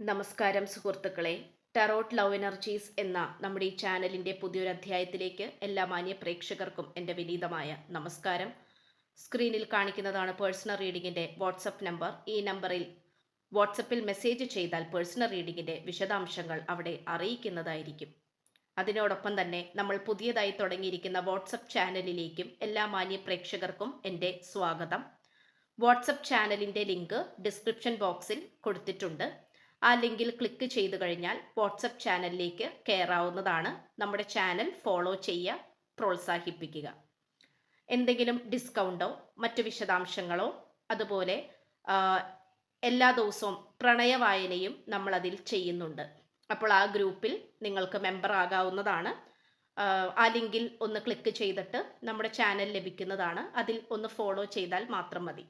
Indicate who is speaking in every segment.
Speaker 1: നമസ്കാരം സുഹൃത്തുക്കളെ. Tarot love energies എന്ന നമ്മുടെ ഈ ചാനലിന്റെ പുതിയൊരു അധ്യായത്തിലേക്ക് എല്ലാ മാന്യ പ്രേക്ഷകർക്കും എന്റെ വിനീതമായ നമസ്കാരം. സ്ക്രീനിൽ കാണിക്കുന്നതാണ് പേഴ്സണൽ റീഡിങ്ങിന്റെ വാട്സപ്പ് നമ്പർ ഈ നമ്പറിൽ വാട്സപ്പിൽ മെസ്സേജ് ചെയ്താൽ പേഴ്സണൽ റീഡിങ്ങിന്റെ വിശദാംശങ്ങൾ അവിടെ അറിയിക്കുന്നതായിരിക്കും. അതിനോടൊപ്പം തന്നെ നമ്മൾ പുതിയതായി തുടങ്ങിയിരിക്കുന്ന വാട്സപ്പ് ചാനലിലേക്കും എല്ലാ മാന്യ പ്രേക്ഷകർക്കും എന്റെ സ്വാഗതം. വാട്സപ്പ് ചാനലിന്റെ ലിങ്ക് ഡിസ്ക്രിപ്ഷൻ ബോക്സിൽ കൊടുത്തിട്ടുണ്ട്. ആ ലിങ്കിൽ ക്ലിക്ക് ചെയ്തു കഴിഞ്ഞാൽ വാട്സപ്പ് ചാനലിലേക്ക് കയറാവുന്നതാണ് നമ്മുടെ ചാനൽ ഫോളോ ചെയ്യുക പ്രോത്സാഹിപ്പിക്കുക. എന്തെങ്കിലും ഡിസ്കൗണ്ടോ മറ്റു വിശദാംശങ്ങളോ അതുപോലെ എല്ലാ ദിവസവും പ്രണയ വായനയും നമ്മൾ അതിൽ ചെയ്യുന്നുണ്ട്. അപ്പോൾ ആ ഗ്രൂപ്പിൽ നിങ്ങൾക്ക് മെമ്പർ ആകാവുന്നതാണ്. ആ ലിങ്കിൽ ഒന്ന് ക്ലിക്ക് ചെയ്തിട്ട് നമ്മുടെ ചാനൽ ലഭിക്കുന്നതാണ്. അതിൽ ഒന്ന് ഫോളോ ചെയ്താൽ മാത്രം മതി.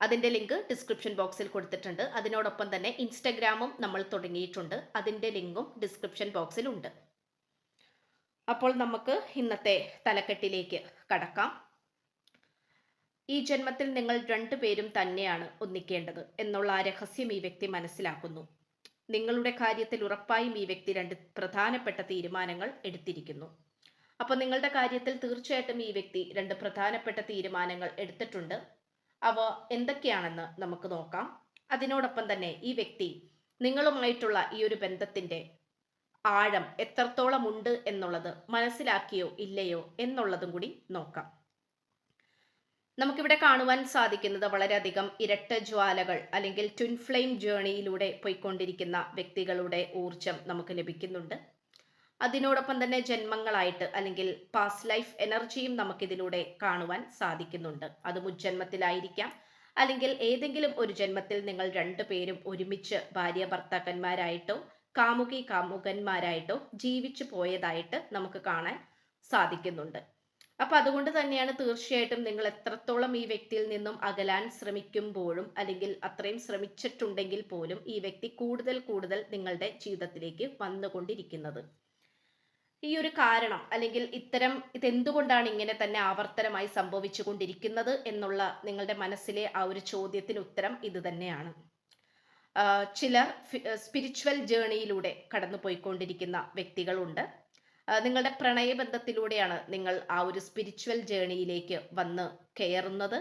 Speaker 1: അതിന്റെ ലിങ്ക് ഡിസ്ക്രിപ്ഷൻ ബോക്സിൽ കൊടുത്തിട്ടുണ്ട്. അതിനോടൊപ്പം തന്നെ ഇൻസ്റ്റഗ്രാമും നമ്മൾ തുടങ്ങിയിട്ടുണ്ട്. അതിന്റെ ലിങ്കും ഡിസ്ക്രിപ്ഷൻ ബോക്സിലുണ്ട് അപ്പോൾ നമുക്ക് ഇന്നത്തെ തലക്കെട്ടിലേക്ക് കടക്കാം. ഈ ജന്മത്തിൽ നിങ്ങൾ രണ്ടു പേരും തന്നെയാണ് ഒന്നിക്കേണ്ടത് എന്നുള്ള ആ രഹസ്യം ഈ വ്യക്തി മനസ്സിലാക്കുന്നു. നിങ്ങളുടെ കാര്യത്തിൽ ഉറപ്പായും ഈ വ്യക്തി രണ്ട് പ്രധാനപ്പെട്ട തീരുമാനങ്ങൾ എടുത്തിരിക്കുന്നു. അപ്പോൾ നിങ്ങളുടെ കാര്യത്തിൽ തീർച്ചയായിട്ടും ഈ വ്യക്തി രണ്ട് പ്രധാനപ്പെട്ട തീരുമാനങ്ങൾ എടുത്തിട്ടുണ്ട്. അവ എന്തൊക്കെയാണെന്ന് നമുക്ക് നോക്കാം. അതിനോടൊപ്പം തന്നെ ഈ വ്യക്തി നിങ്ങളുമായിട്ടുള്ള ഈ ഒരു ബന്ധത്തിന്റെ ആഴം എത്രത്തോളം ഉണ്ട് എന്നുള്ളത് മനസ്സിലാക്കിയോ ഇല്ലയോ എന്നുള്ളതും കൂടി നോക്കാം. നമുക്കിവിടെ കാണുവാൻ സാധിക്കുന്നത് വളരെയധികം ഇരട്ട ജ്വാലകൾ അല്ലെങ്കിൽ ട്വിൻ ഫ്ലെയിം ജേണിയിലൂടെ പോയിക്കൊണ്ടിരിക്കുന്ന വ്യക്തികളുടെ ഊർജം നമുക്ക് ലഭിക്കുന്നുണ്ട്. അതിനോടൊപ്പം തന്നെ ജന്മങ്ങളായിട്ട് അല്ലെങ്കിൽ പാസ്റ്റ് ലൈഫ് എനർജിയും നമുക്കിതിലൂടെ കാണുവാൻ സാധിക്കുന്നുണ്ട്. അത് മുജ്ജന്മത്തിലായിരിക്കാം. അല്ലെങ്കിൽ ഏതെങ്കിലും ഒരു ജന്മത്തിൽ നിങ്ങൾ രണ്ടുപേരും ഒരുമിച്ച് ഭാര്യ ഭർത്താക്കന്മാരായിട്ടോ കാമുകി കാമുകന്മാരായിട്ടോ ജീവിച്ചു പോയതായിട്ട് നമുക്ക് കാണാൻ സാധിക്കുന്നുണ്ട്. അപ്പൊ അതുകൊണ്ട് തന്നെയാണ് തീർച്ചയായിട്ടും നിങ്ങൾ എത്രത്തോളം ഈ വ്യക്തിയിൽ നിന്നും അകലാൻ ശ്രമിക്കുമ്പോഴും അല്ലെങ്കിൽ അത്രയും ശ്രമിച്ചിട്ടുണ്ടെങ്കിൽ പോലും ഈ വ്യക്തി കൂടുതൽ കൂടുതൽ നിങ്ങളുടെ ജീവിതത്തിലേക്ക് വന്നുകൊണ്ടിരിക്കുന്നത്. ഈ ഒരു കാരണം അല്ലെങ്കിൽ ഇത്തരം ഇതെന്തുകൊണ്ടാണ് ഇങ്ങനെ തന്നെ ആവർത്തനമായി സംഭവിച്ചു കൊണ്ടിരിക്കുന്നത് എന്നുള്ള നിങ്ങളുടെ മനസ്സിലെ ആ ഒരു ചോദ്യത്തിന് ഉത്തരം ഇത് തന്നെയാണ്. ചിലർ സ്പിരിച്വൽ ജേണിയിലൂടെ കടന്നു പോയിക്കൊണ്ടിരിക്കുന്ന വ്യക്തികളുണ്ട്. നിങ്ങളുടെ പ്രണയബന്ധത്തിലൂടെയാണ് നിങ്ങൾ ആ ഒരു സ്പിരിച്വൽ ജേണിയിലേക്ക് വന്ന് കയറുന്നത്.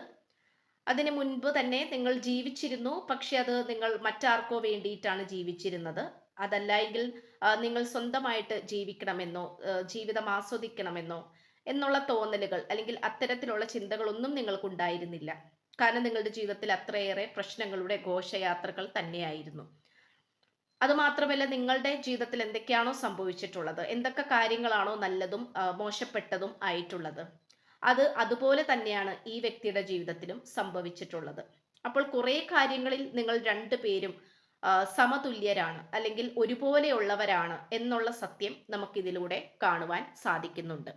Speaker 1: അതിന് മുൻപ് തന്നെ നിങ്ങൾ ജീവിച്ചിരുന്നു പക്ഷെ അത് നിങ്ങൾ മറ്റാർക്കോ വേണ്ടിയിട്ടാണ് ജീവിച്ചിരുന്നത്. അതല്ല എങ്കിൽ നിങ്ങൾ സ്വന്തമായിട്ട് ജീവിക്കണമെന്നോ ജീവിതം ആസ്വദിക്കണമെന്നോ എന്നുള്ള തോന്നലുകൾ അല്ലെങ്കിൽ അത്തരത്തിലുള്ള ചിന്തകളൊന്നും നിങ്ങൾക്ക് ഉണ്ടായിരുന്നില്ല കാരണം നിങ്ങളുടെ ജീവിതത്തിൽ അത്രയേറെ പ്രശ്നങ്ങളുടെ ഘോഷയാത്രകൾ തന്നെയായിരുന്നു. അതുമാത്രമല്ല നിങ്ങളുടെ ജീവിതത്തിൽ എന്തൊക്കെയാണോ സംഭവിച്ചിട്ടുള്ളത് എന്തൊക്കെ കാര്യങ്ങളാണോ നല്ലതും മോശപ്പെട്ടതും ആയിട്ടുള്ളത് അത് അതുപോലെ തന്നെയാണ് ഈ വ്യക്തിയുടെ ജീവിതത്തിലും സംഭവിച്ചിട്ടുള്ളത്. അപ്പോൾ കുറേ കാര്യങ്ങളിൽ നിങ്ങൾ രണ്ടുപേരും സമതുല്യരാണ് അല്ലെങ്കിൽ ഒരുപോലെയുള്ളവരാണ് എന്നുള്ള സത്യം നമുക്കിതിലൂടെ കാണുവാൻ സാധിക്കുന്നുണ്ട്.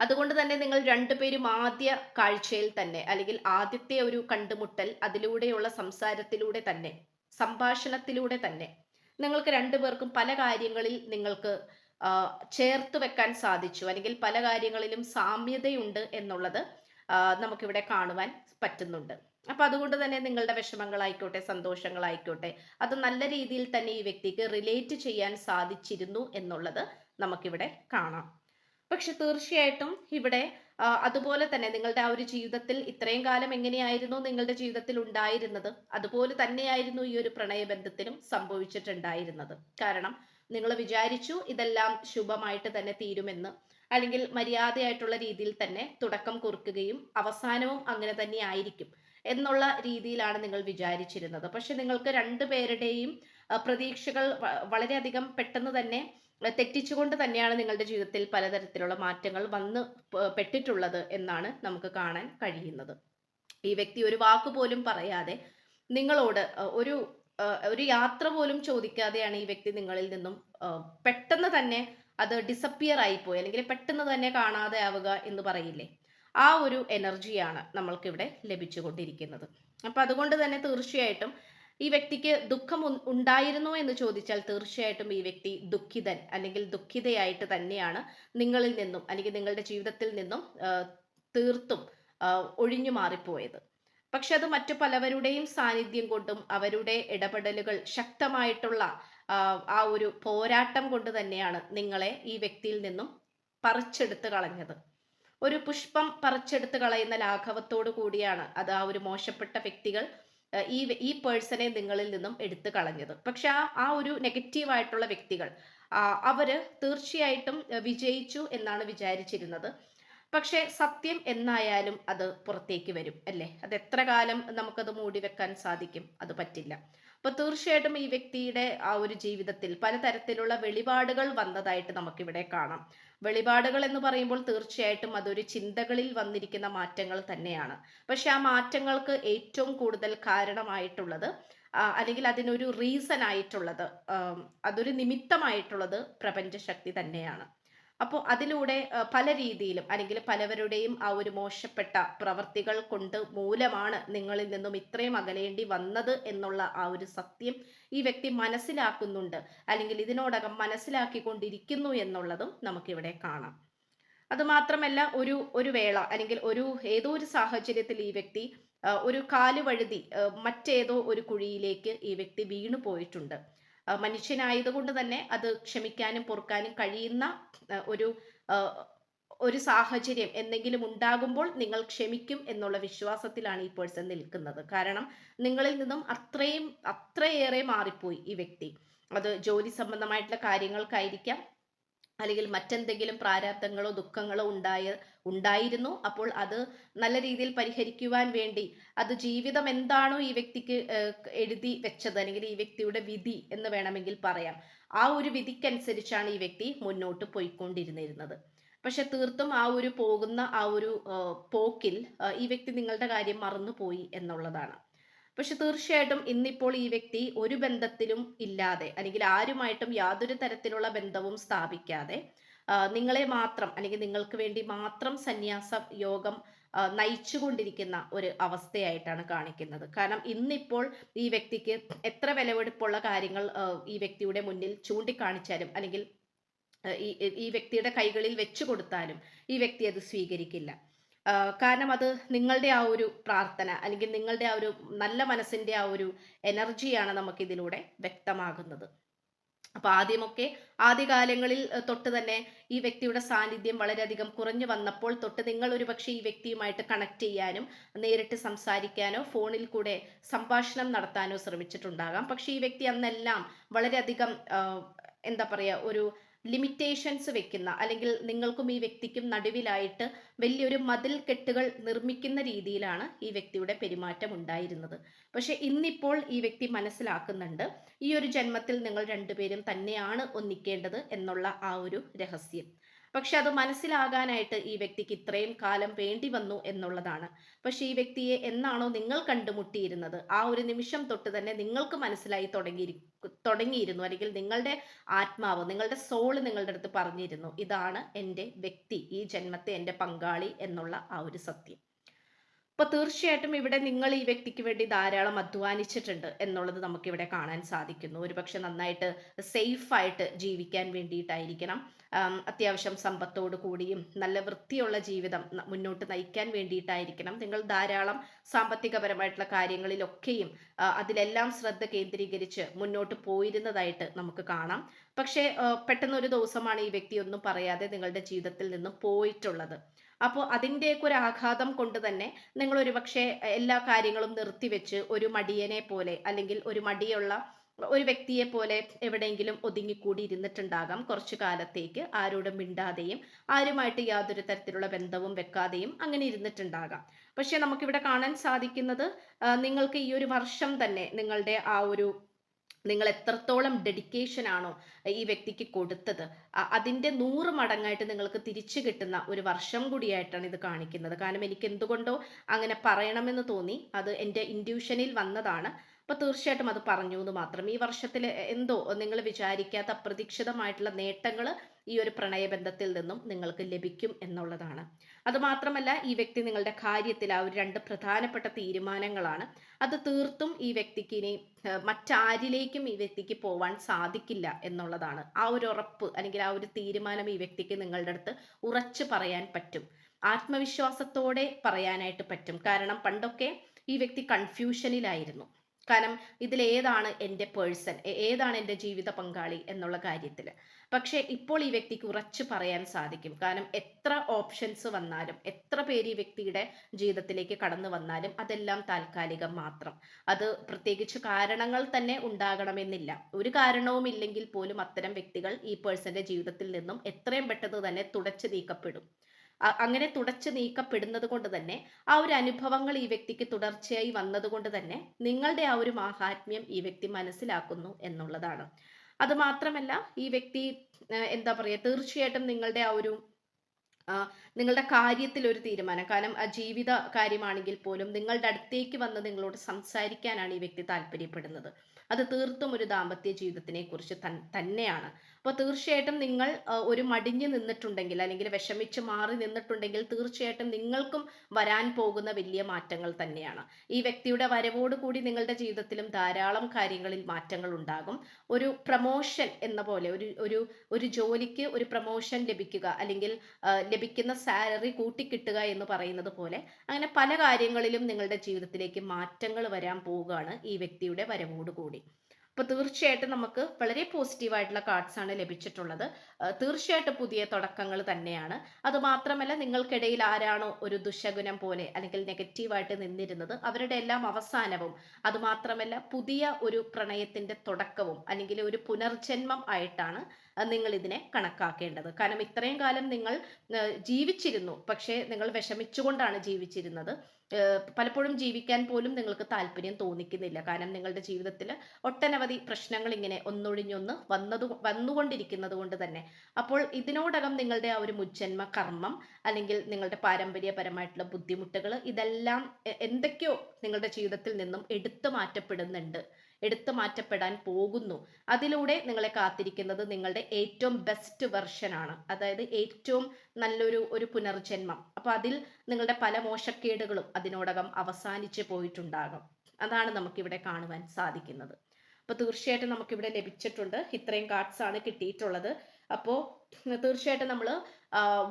Speaker 1: അതുകൊണ്ട് തന്നെ നിങ്ങൾ രണ്ടുപേരും ആദ്യ കാഴ്ചയിൽ തന്നെ അല്ലെങ്കിൽ ആദ്യത്തെ ഒരു കണ്ടുമുട്ടൽ അതിലൂടെയുള്ള സംസാരത്തിലൂടെ തന്നെ സംഭാഷണത്തിലൂടെ തന്നെ നിങ്ങൾക്ക് രണ്ടുപേർക്കും പല കാര്യങ്ങളിൽ നിങ്ങൾക്ക് ചേർത്ത് വെക്കാൻ സാധിച്ചു അല്ലെങ്കിൽ പല കാര്യങ്ങളിലും സാമ്യതയുണ്ട് എന്നുള്ളത് നമുക്കിവിടെ കാണുവാൻ പറ്റുന്നുണ്ട്. അപ്പൊ അതുകൊണ്ട് തന്നെ നിങ്ങളുടെ വിഷമങ്ങളായിക്കോട്ടെ സന്തോഷങ്ങളായിക്കോട്ടെ അത് നല്ല രീതിയിൽ തന്നെ ഈ വ്യക്തിക്ക് റിലേറ്റ് ചെയ്യാൻ സാധിച്ചിരുന്നു എന്നുള്ളത് നമുക്കിവിടെ കാണാം. പക്ഷെ തീർച്ചയായിട്ടും ഇവിടെ അതുപോലെ തന്നെ നിങ്ങളുടെ ആ ഒരു ജീവിതത്തിൽ ഇത്രയും കാലം എങ്ങനെയായിരുന്നു നിങ്ങളുടെ ജീവിതത്തിൽ ഉണ്ടായിരുന്നത്? അതുപോലെ തന്നെയായിരുന്നു ഈ ഒരു പ്രണയബന്ധത്തിനും സംഭവിച്ചിട്ടുണ്ടായിരുന്നത്. കാരണം നിങ്ങൾ വിചാരിച്ചു ഇതെല്ലാം ശുഭമായിട്ട് തന്നെ തീരുമെന്ന്. അല്ലെങ്കിൽ മര്യാദയായിട്ടുള്ള രീതിയിൽ തന്നെ തുടക്കം കുറിക്കുകയും അവസാനവും അങ്ങനെ തന്നെ ആയിരിക്കും എന്നുള്ള രീതിയിലാണ് നിങ്ങൾ വിചാരിച്ചിരുന്നത്. പക്ഷെ നിങ്ങൾക്ക് രണ്ടു പേരുടെയും പ്രതീക്ഷകൾ വളരെയധികം പെട്ടെന്ന് തന്നെ തെറ്റിച്ചുകൊണ്ട് തന്നെയാണ് നിങ്ങളുടെ ജീവിതത്തിൽ പലതരത്തിലുള്ള മാറ്റങ്ങൾ വന്ന് പെട്ടിട്ടുള്ളത് എന്നാണ് നമുക്ക് കാണാൻ കഴിയുന്നത്. ഈ വ്യക്തി ഒരു വാക്ക് പോലും പറയാതെ നിങ്ങളോട് ഒരു ഒരു യാത്ര പോലും ചോദിക്കാതെയാണ് ഈ വ്യക്തി നിങ്ങളിൽ നിന്നും പെട്ടെന്ന് തന്നെ അത് ഡിസപ്പിയർ ആയിപ്പോയി അല്ലെങ്കിൽ പെട്ടെന്ന് തന്നെ കാണാതെ ആവുക എന്ന് പറയില്ലേ? ആ ഒരു എനർജിയാണ് നമ്മൾക്കിവിടെ ലഭിച്ചുകൊണ്ടിരിക്കുന്നത്. അപ്പൊ അതുകൊണ്ട് തന്നെ തീർച്ചയായിട്ടും ഈ വ്യക്തിക്ക് ദുഃഖം ഉണ്ടായിരുന്നോ എന്ന് ചോദിച്ചാൽ തീർച്ചയായിട്ടും ഈ വ്യക്തി ദുഃഖിതൻ അല്ലെങ്കിൽ ദുഃഖിതയായിട്ട് തന്നെയാണ് നിങ്ങളിൽ നിന്നും അല്ലെങ്കിൽ നിങ്ങളുടെ ജീവിതത്തിൽ നിന്നും തീർത്തും ഒഴിഞ്ഞു മാറിപ്പോയത്. പക്ഷെ അത് മറ്റു പലവരുടെയും സാന്നിധ്യം കൊണ്ടും അവരുടെ ഇടപെടലുകൾ ശക്തമായിട്ടുള്ള ആ ഒരു പോരാട്ടം കൊണ്ട് തന്നെയാണ് നിങ്ങളെ ഈ വ്യക്തിയിൽ നിന്നും പറിച്ചെടുത്ത് കളഞ്ഞത്. ഒരു പുഷ്പം പറിച്ചെടുത്ത് കളയുന്ന ലാഘവത്തോടു കൂടിയാണ് അത് ആ ഒരു മോശപ്പെട്ട വ്യക്തികൾ ഈ ഈ പേഴ്സണെ നിങ്ങളിൽ നിന്നും എടുത്തു കളഞ്ഞത്. പക്ഷെ ആ ആ ഒരു നെഗറ്റീവായിട്ടുള്ള വ്യക്തികൾ അവർ തീർച്ചയായിട്ടും വിജയിച്ചു എന്നാണ് വിചാരിച്ചിരുന്നത്. പക്ഷേ സത്യം എന്നായാലും അത് പുറത്തേക്ക് വരും അല്ലേ? അത് എത്ര കാലം നമുക്കത് മൂടി വെക്കാൻ സാധിക്കും? അത് പറ്റില്ല. അപ്പൊ തീർച്ചയായിട്ടും ഈ വ്യക്തിയുടെ ആ ഒരു ജീവിതത്തിൽ പലതരത്തിലുള്ള വെളിപാടുകൾ വന്നതായിട്ട് നമുക്കിവിടെ കാണാം. വെളിപാടുകൾ എന്ന് പറയുമ്പോൾ തീർച്ചയായിട്ടും അതൊരു ചിന്തകളിൽ വന്നിരിക്കുന്ന മാറ്റങ്ങൾ തന്നെയാണ്. പക്ഷെ ആ മാറ്റങ്ങൾക്ക് ഏറ്റവും കൂടുതൽ കാരണമായിട്ടുള്ളത് അല്ലെങ്കിൽ അതിനൊരു റീസൺ ആയിട്ടുള്ളത് അതൊരു നിമിത്തമായിട്ടുള്ളത് പ്രപഞ്ചശക്തി തന്നെയാണ്. അപ്പോൾ അതിലൂടെ പല രീതിയിലും അല്ലെങ്കിൽ പലവരുടെയും ആ ഒരു മോശപ്പെട്ട പ്രവർത്തികൾ കൊണ്ട് മൂലമാണ് നിങ്ങളിൽ നിന്നും ഇത്രയും അകലേണ്ടി വന്നത് എന്നുള്ള ആ ഒരു സത്യം ഈ വ്യക്തി മനസ്സിലാക്കുന്നുണ്ട്. അല്ലെങ്കിൽ ഇതിനോടകം മനസ്സിലാക്കിക്കൊണ്ടിരിക്കുന്നു എന്നുള്ളതും നമുക്കിവിടെ കാണാം. അതുമാത്രമല്ല ഒരു ഒരു വേള അല്ലെങ്കിൽ ഒരു ഏതോ ഒരു സാഹചര്യത്തിൽ ഈ വ്യക്തി ഒരു കാലുവഴുതി മറ്റേതോ ഒരു കുഴിയിലേക്ക് ഈ വ്യക്തി വീണു പോയിട്ടുണ്ട് മനുഷ്യനായതുകൊണ്ട് തന്നെ അത് ക്ഷമിക്കാനും പൊറുക്കാനും കഴിയുന്ന ഒരു ഒരു സാഹചര്യം എന്തെങ്കിലും ഉണ്ടാകുമ്പോൾ നിങ്ങൾ ക്ഷമിക്കും എന്നുള്ള വിശ്വാസത്തിലാണ് ഈ പേഴ്സൺ നിൽക്കുന്നത്. കാരണം നിങ്ങളിൽ നിന്നും അത്രയും അത്രയേറെ മാറിപ്പോയി ഈ വ്യക്തി. അത് ജോലി സംബന്ധമായിട്ടുള്ള കാര്യങ്ങൾക്കായിരിക്കാം അല്ലെങ്കിൽ മറ്റെന്തെങ്കിലും പ്രാരാബ്ദങ്ങളോ ദുഃഖങ്ങളോ ഉണ്ടായ ഉണ്ടായിരുന്നു. അപ്പോൾ അത് നല്ല രീതിയിൽ പരിഹരിക്കുവാൻ വേണ്ടി അത് ജീവിതം എന്താണോ ഈ വ്യക്തിക്ക് എഴുതി വെച്ചത് അല്ലെങ്കിൽ ഈ വ്യക്തിയുടെ വിധി എന്ന് വേണമെങ്കിൽ പറയാം. ആ ഒരു വിധിക്കനുസരിച്ചാണ് ഈ വ്യക്തി മുന്നോട്ട് പോയിക്കൊണ്ടിരുന്നിരുന്നത്. പക്ഷെ തീർത്തും ആ ഒരു പോകുന്ന ആ ഒരു പോക്കിൽ ഈ വ്യക്തി നിങ്ങളുടെ കാര്യം മറന്നുപോയി എന്നുള്ളതാണ്. പക്ഷെ തീർച്ചയായിട്ടും ഇന്നിപ്പോൾ ഈ വ്യക്തി ഒരു ബന്ധത്തിലും ഇല്ലാതെ അല്ലെങ്കിൽ ആരുമായിട്ടും യാതൊരു തരത്തിലുള്ള ബന്ധവും സ്ഥാപിക്കാതെ നിങ്ങളെ മാത്രം അല്ലെങ്കിൽ നിങ്ങൾക്ക് വേണ്ടി മാത്രം സന്യാസ യോഗം നയിച്ചുകൊണ്ടിരിക്കുന്ന ഒരു അവസ്ഥയായിട്ടാണ് കാണിക്കുന്നത്. കാരണം ഇന്നിപ്പോൾ ഈ വ്യക്തിക്ക് എത്ര വിലവെടുപ്പുള്ള കാര്യങ്ങൾ ഈ വ്യക്തിയുടെ മുന്നിൽ ചൂണ്ടിക്കാണിച്ചാലും അല്ലെങ്കിൽ ഈ ഈ വ്യക്തിയുടെ കൈകളിൽ വെച്ചു കൊടുത്താലും ഈ വ്യക്തി അത് സ്വീകരിക്കില്ല. കാരണം അത് നിങ്ങളുടെ ആ ഒരു പ്രാർത്ഥന അല്ലെങ്കിൽ നിങ്ങളുടെ ആ ഒരു നല്ല മനസ്സിന്റെ ആ ഒരു എനർജിയാണ് നമുക്കിതിലൂടെ വ്യക്തമാകുന്നത്. അപ്പൊ ആദ്യമൊക്കെ ആദ്യകാലങ്ങളിൽ തൊട്ട് തന്നെ ഈ വ്യക്തിയുടെ സാന്നിധ്യം വളരെയധികം കുറഞ്ഞു വന്നപ്പോൾ തൊട്ട് നിങ്ങൾ ഒരു പക്ഷേ ഈ വ്യക്തിയുമായിട്ട് കണക്ട് ചെയ്യാനും നേരിട്ട് സംസാരിക്കാനോ ഫോണിൽ കൂടെ സംഭാഷണം നടത്താനോ ശ്രമിച്ചിട്ടുണ്ടാകാം. പക്ഷേ ഈ വ്യക്തി അന്നെല്ലാം വളരെയധികം എന്താ പറയുക ഒരു ലിമിറ്റേഷൻസ് വെക്കുന്ന അല്ലെങ്കിൽ നിങ്ങൾക്കും ഈ വ്യക്തിക്കും നടുവിലായിട്ട് വലിയൊരു മതിൽ കെട്ടുകൾ നിർമ്മിക്കുന്ന രീതിയിലാണ് ഈ വ്യക്തിയുടെ പെരുമാറ്റം ഉണ്ടായിരുന്നത്. പക്ഷെ ഇന്നിപ്പോൾ ഈ വ്യക്തി മനസ്സിലാക്കുന്നുണ്ട് ഈ ഒരു ജന്മത്തിൽ നിങ്ങൾ രണ്ടുപേരും തന്നെയാണ് ഒന്നിക്കേണ്ടത് എന്നുള്ള ആ ഒരു രഹസ്യം. പക്ഷെ അത് മനസ്സിലാകാനായിട്ട് ഈ വ്യക്തിക്ക് ഇത്രയും കാലം വേണ്ടി വന്നു എന്നുള്ളതാണ്. പക്ഷെ ഈ വ്യക്തിയെ എന്നാണോ നിങ്ങൾ കണ്ടുമുട്ടിയിരുന്നത്? ആ ഒരു നിമിഷം തൊട്ട് തന്നെ നിങ്ങൾക്ക് മനസ്സിലായി തുടങ്ങി തുടങ്ങിയിരുന്നു. അല്ലെങ്കിൽ നിങ്ങളുടെ ആത്മാവ് നിങ്ങളുടെ സോൾ നിങ്ങളുടെ അടുത്ത് പറഞ്ഞിരുന്നു. ഇതാണ് എന്റെ വ്യക്തി ഈ ജന്മത്തെ എന്റെ പങ്കാളി എന്നുള്ള ആ ഒരു സത്യം. അപ്പൊ തീർച്ചയായിട്ടും ഇവിടെ നിങ്ങൾ ഈ വ്യക്തിക്ക് വേണ്ടി ധാരാളം അധ്വാനിച്ചിട്ടുണ്ട് എന്നുള്ളത് നമുക്കിവിടെ കാണാൻ സാധിക്കുന്നു. ഒരുപക്ഷെ നന്നായിട്ട് സേഫ് ആയിട്ട് ജീവിക്കാൻ വേണ്ടിയിട്ടായിരിക്കണം. അത്യാവശ്യം സമ്പത്തോടു കൂടിയും നല്ല വൃത്തിയുള്ള ജീവിതം മുന്നോട്ട് നയിക്കാൻ വേണ്ടിയിട്ടായിരിക്കണം. നിങ്ങൾ ധാരാളം സാമ്പത്തികപരമായിട്ടുള്ള കാര്യങ്ങളിലൊക്കെയും അതിലെല്ലാം ശ്രദ്ധ കേന്ദ്രീകരിച്ച് മുന്നോട്ട് പോയിരുന്നതായിട്ട് നമുക്ക് കാണാം. പക്ഷേ പെട്ടെന്ന് ഒരു ദിവസമാണ് ഈ വ്യക്തി ഒന്നും പറയാതെ നിങ്ങളുടെ ജീവിതത്തിൽ നിന്നും പോയിട്ടുള്ളത്. അപ്പോൾ അതിന്റെയൊക്കെ ഒരു ആഘാതം കൊണ്ട് തന്നെ നിങ്ങൾ ഒരുപക്ഷെ എല്ലാ കാര്യങ്ങളും നിർത്തിവെച്ച് ഒരു മടിയനെ പോലെ അല്ലെങ്കിൽ ഒരു മടിയുള്ള ഒരു വ്യക്തിയെ പോലെ എവിടെയെങ്കിലും ഒതുങ്ങിക്കൂടി ഇരുന്നിട്ടുണ്ടാകാം കുറച്ചു കാലത്തേക്ക് ആരോടും മിണ്ടാതെയും ആരുമായിട്ട് യാതൊരു തരത്തിലുള്ള ബന്ധവും വെക്കാതെയും അങ്ങനെ ഇരുന്നിട്ടുണ്ടാകാം. പക്ഷെ നമുക്കിവിടെ കാണാൻ സാധിക്കുന്നത് നിങ്ങൾക്ക് ഈ ഒരു വർഷം തന്നെ നിങ്ങളുടെ ആ ഒരു നിങ്ങൾ എത്രത്തോളം ഡെഡിക്കേഷൻ ആണോ ഈ വ്യക്തിക്ക് കൊടുത്തത് അതിന്റെ നൂറ് മടങ്ങായിട്ട് നിങ്ങൾക്ക് തിരിച്ചു കിട്ടുന്ന ഒരു വർഷം കൂടിയായിട്ടാണ് ഇത് കാണിക്കുന്നത്. കാരണം എനിക്ക് എന്തുകൊണ്ടോ അങ്ങനെ പറയണമെന്ന് തോന്നി. അത് എന്റെ ഇൻഡ്യൂഷനിൽ വന്നതാണ്. അപ്പോൾ തീർച്ചയായിട്ടും അത് പറഞ്ഞു എന്ന് മാത്രം. ഈ വർഷത്തിൽ എന്തോ നിങ്ങൾ വിചാരിക്കാത്ത അപ്രതീക്ഷിതമായിട്ടുള്ള നേട്ടങ്ങൾ ഈ ഒരു പ്രണയബന്ധത്തിൽ നിന്നും നിങ്ങൾക്ക് ലഭിക്കും എന്നുള്ളതാണ്. അതുമാത്രമല്ല ഈ വ്യക്തി നിങ്ങളുടെ കാര്യത്തിൽ ആ ഒരു രണ്ട് പ്രധാനപ്പെട്ട തീരുമാനങ്ങളാണ്. അത് തീർത്തും ഈ വ്യക്തിക്ക് ഇനി മറ്റാരിലേക്കും ഈ വ്യക്തിക്ക് പോവാൻ സാധിക്കില്ല എന്നുള്ളതാണ്. ആ ഒരു ഉറപ്പ് അല്ലെങ്കിൽ ആ ഒരു തീരുമാനം ഈ വ്യക്തിക്ക് നിങ്ങളുടെ അടുത്ത് ഉറച്ചു പറയാൻ പറ്റും. ആത്മവിശ്വാസത്തോടെ പറയാനായിട്ട് പറ്റും. കാരണം പണ്ടൊക്കെ ഈ വ്യക്തി കൺഫ്യൂഷനിലായിരുന്നു കാരണം ഇതിലേതാണ് എന്റെ പേഴ്സൺ ഏതാണ് എന്റെ ജീവിത പങ്കാളി എന്നുള്ള കാര്യത്തിൽ. പക്ഷേ ഇപ്പോൾ ഈ വ്യക്തിക്ക് ഉറച്ചു പറയാൻ സാധിക്കും. കാരണം എത്ര ഓപ്ഷൻസ് വന്നാലും എത്ര പേര് ഈ വ്യക്തിയുടെ ജീവിതത്തിലേക്ക് കടന്നു വന്നാലും അതെല്ലാം താൽക്കാലികം മാത്രം. അത് പ്രത്യേകിച്ച് കാരണങ്ങൾ തന്നെ ഉണ്ടാകണമെന്നില്ല. ഒരു കാരണവും ഇല്ലെങ്കിൽ പോലും അത്തരം വ്യക്തികൾ ഈ പേഴ്സന്റെ ജീവിതത്തിൽ നിന്നും എത്രയും പെട്ടെന്ന് തന്നെ തുടച്ചു നീക്കപ്പെടും. അങ്ങനെ തുടച്ചു നീക്കപ്പെടുന്നത് കൊണ്ട് തന്നെ ആ ഒരു അനുഭവങ്ങൾ ഈ വ്യക്തിക്ക് തുടർച്ചയായി വന്നതുകൊണ്ട് തന്നെ നിങ്ങളുടെ ആ ഒരു മാഹാത്മ്യം ഈ വ്യക്തി മനസ്സിലാക്കുന്നു എന്നുള്ളതാണ്. അത് മാത്രമല്ല ഈ വ്യക്തി എന്താ പറയുക തീർച്ചയായിട്ടും നിങ്ങളുടെ ആ ഒരു നിങ്ങളുടെ കാര്യത്തിൽ ഒരു തീരുമാനം കാരണം ജീവിത കാര്യമാണെങ്കിൽ പോലും നിങ്ങളുടെ അടുത്തേക്ക് വന്ന് നിങ്ങളോട് സംസാരിക്കാനാണ് ഈ വ്യക്തി താല്പര്യപ്പെടുന്നത്. അത് തീർത്തും ഒരു ദാമ്പത്യ ജീവിതത്തിനെ കുറിച്ച് തന്നെയാണ്. അപ്പോൾ തീർച്ചയായിട്ടും നിങ്ങൾ ഒരു മടിഞ്ഞു നിന്നിട്ടുണ്ടെങ്കിൽ അല്ലെങ്കിൽ വിഷമിച്ച് മാറി നിന്നിട്ടുണ്ടെങ്കിൽ തീർച്ചയായിട്ടും നിങ്ങൾക്കും വരാൻ പോകുന്ന വലിയ മാറ്റങ്ങൾ തന്നെയാണ്. ഈ വ്യക്തിയുടെ വരവോട് കൂടി നിങ്ങളുടെ ജീവിതത്തിലും ധാരാളം കാര്യങ്ങളിൽ മാറ്റങ്ങൾ ഉണ്ടാകും. ഒരു പ്രമോഷൻ എന്ന പോലെ ഒരു ഒരു ഒരു ജോലിക്ക് ഒരു പ്രമോഷൻ ലഭിക്കുക അല്ലെങ്കിൽ ലഭിക്കുന്ന സാലറി കൂട്ടിക്കിട്ടുക എന്ന് പറയുന്നത് പോലെ അങ്ങനെ പല കാര്യങ്ങളിലും നിങ്ങളുടെ ജീവിതത്തിലേക്ക് മാറ്റങ്ങൾ വരാൻ പോവുകയാണ് ഈ വ്യക്തിയുടെ വരവോട് കൂടി. അപ്പോൾ തീർച്ചയായിട്ടും നമുക്ക് വളരെ പോസിറ്റീവായിട്ടുള്ള കാർഡ്സ് ആണ് ലഭിച്ചിട്ടുള്ളത്. തീർച്ചയായിട്ടും പുതിയ തുടക്കങ്ങൾ തന്നെയാണ്. അത് മാത്രമല്ല നിങ്ങൾക്കിടയിൽ ആരാണോ ഒരു ദുശകുനം പോലെ അല്ലെങ്കിൽ നെഗറ്റീവായിട്ട് നിന്നിരുന്നത് അവരുടെ എല്ലാം അവസാനവും അത് മാത്രമല്ല പുതിയ ഒരു പ്രണയത്തിന്റെ തുടക്കവും അല്ലെങ്കിൽ ഒരു പുനർജന്മം ആയിട്ടാണ് നിങ്ങൾ ഇതിനെ കണക്കാക്കേണ്ടത്. കാരണം ഇത്രയും കാലം നിങ്ങൾ ജീവിച്ചിരുന്നു. പക്ഷേ നിങ്ങൾ വിഷമിച്ചുകൊണ്ടാണ് ജീവിച്ചിരുന്നത്. പലപ്പോഴും ജീവിക്കാൻ പോലും നിങ്ങൾക്ക് താല്പര്യം തോന്നിക്കുന്നില്ല. കാരണം നിങ്ങളുടെ ജീവിതത്തിൽ ഒട്ടനവധി പ്രശ്നങ്ങൾ ഇങ്ങനെ ഒന്നൊഴിഞ്ഞൊന്ന് വന്നത് വന്നുകൊണ്ടിരിക്കുന്നത് കൊണ്ട് തന്നെ. അപ്പോൾ ഇതിനോടകം നിങ്ങളുടെ ആ ഒരു മുജ്ജന്മ കർമ്മം അല്ലെങ്കിൽ നിങ്ങളുടെ പാരമ്പര്യപരമായിട്ടുള്ള ബുദ്ധിമുട്ടുകൾ ഇതെല്ലാം എന്തൊക്കെയോ നിങ്ങളുടെ ജീവിതത്തിൽ നിന്നും എടുത്തു മാറ്റപ്പെടുന്നുണ്ട്. എടുത്തു മാറ്റപ്പെടാൻ പോകുന്നു. അതിലൂടെ നിങ്ങളെ കാത്തിരിക്കുന്നത് നിങ്ങളുടെ ഏറ്റവും ബെസ്റ്റ് വെർഷനാണ് അതായത് ഏറ്റവും നല്ലൊരു ഒരു പുനർജന്മം. അപ്പോൾ അതിൽ നിങ്ങളുടെ പല മോശക്കേടുകളും അതിനോടകം അവസാനിച്ച് പോയിട്ടുണ്ടാകും. അതാണ് നമുക്കിവിടെ കാണുവാൻ സാധിക്കുന്നത്. അപ്പോൾ തീർച്ചയായിട്ടും നമുക്കിവിടെ ലഭിച്ചിട്ടുണ്ട്. ഇത്രയും കാർഡ്സ് ആണ് കിട്ടിയിട്ടുള്ളത്. അപ്പോൾ തീർച്ചയായിട്ടും നമ്മൾ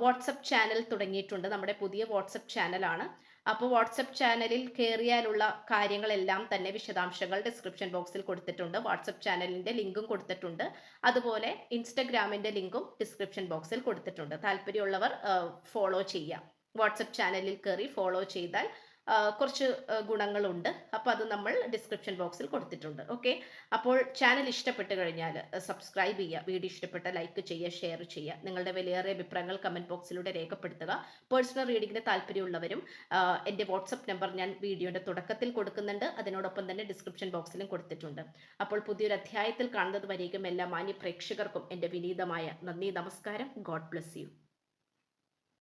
Speaker 1: വാട്സപ്പ് ചാനൽ തുടങ്ങിയിട്ടുണ്ട്. നമ്മുടെ പുതിയ വാട്സപ്പ് ചാനലാണ് അപ്പോൾ വാട്സപ്പ് ചാനലിൽ കയറിയാലുള്ള കാര്യങ്ങളെല്ലാം തന്നെ വിശദാംശങ്ങൾ ഡിസ്ക്രിപ്ഷൻ ബോക്സിൽ കൊടുത്തിട്ടുണ്ട്. വാട്സപ്പ് ചാനലിന്റെ ലിങ്കും കൊടുത്തിട്ടുണ്ട്. അതുപോലെ ഇൻസ്റ്റഗ്രാമിന്റെ ലിങ്കും ഡിസ്ക്രിപ്ഷൻ ബോക്സിൽ കൊടുത്തിട്ടുണ്ട്. താല്പര്യമുള്ളവർ ഫോളോ ചെയ്യാം. വാട്സപ്പ് ചാനലിൽ കയറി ഫോളോ ചെയ്താൽ കുറച്ച് ഗുണങ്ങളുണ്ട്. അപ്പോൾ അത് നമ്മൾ ഡിസ്ക്രിപ്ഷൻ ബോക്സിൽ കൊടുത്തിട്ടുണ്ട്. ഓക്കെ അപ്പോൾ ചാനൽ ഇഷ്ടപ്പെട്ട് കഴിഞ്ഞാൽ സബ്സ്ക്രൈബ് ചെയ്യുക. വീഡിയോ ഇഷ്ടപ്പെട്ട ലൈക്ക് ചെയ്യുക ഷെയർ ചെയ്യുക. നിങ്ങളുടെ വിലയേറിയ അഭിപ്രായങ്ങൾ കമന്റ് ബോക്സിലൂടെ രേഖപ്പെടുത്തുക. പേഴ്സണൽ റീഡിങ്ങിന് താല്പര്യമുള്ളവരും എന്റെ വാട്സപ്പ് നമ്പർ ഞാൻ വീഡിയോയുടെ തുടക്കത്തിൽ കൊടുക്കുന്നുണ്ട്. അതിനോടൊപ്പം തന്നെ ഡിസ്ക്രിപ്ഷൻ ബോക്സിലും കൊടുത്തിട്ടുണ്ട്. അപ്പോൾ പുതിയൊരു അധ്യായത്തിൽ കാണുന്നത് വരേക്കും എല്ലാ മാന്യ പ്രേക്ഷകർക്കും എന്റെ വിനീതമായ നന്ദി നമസ്കാരം. God bless you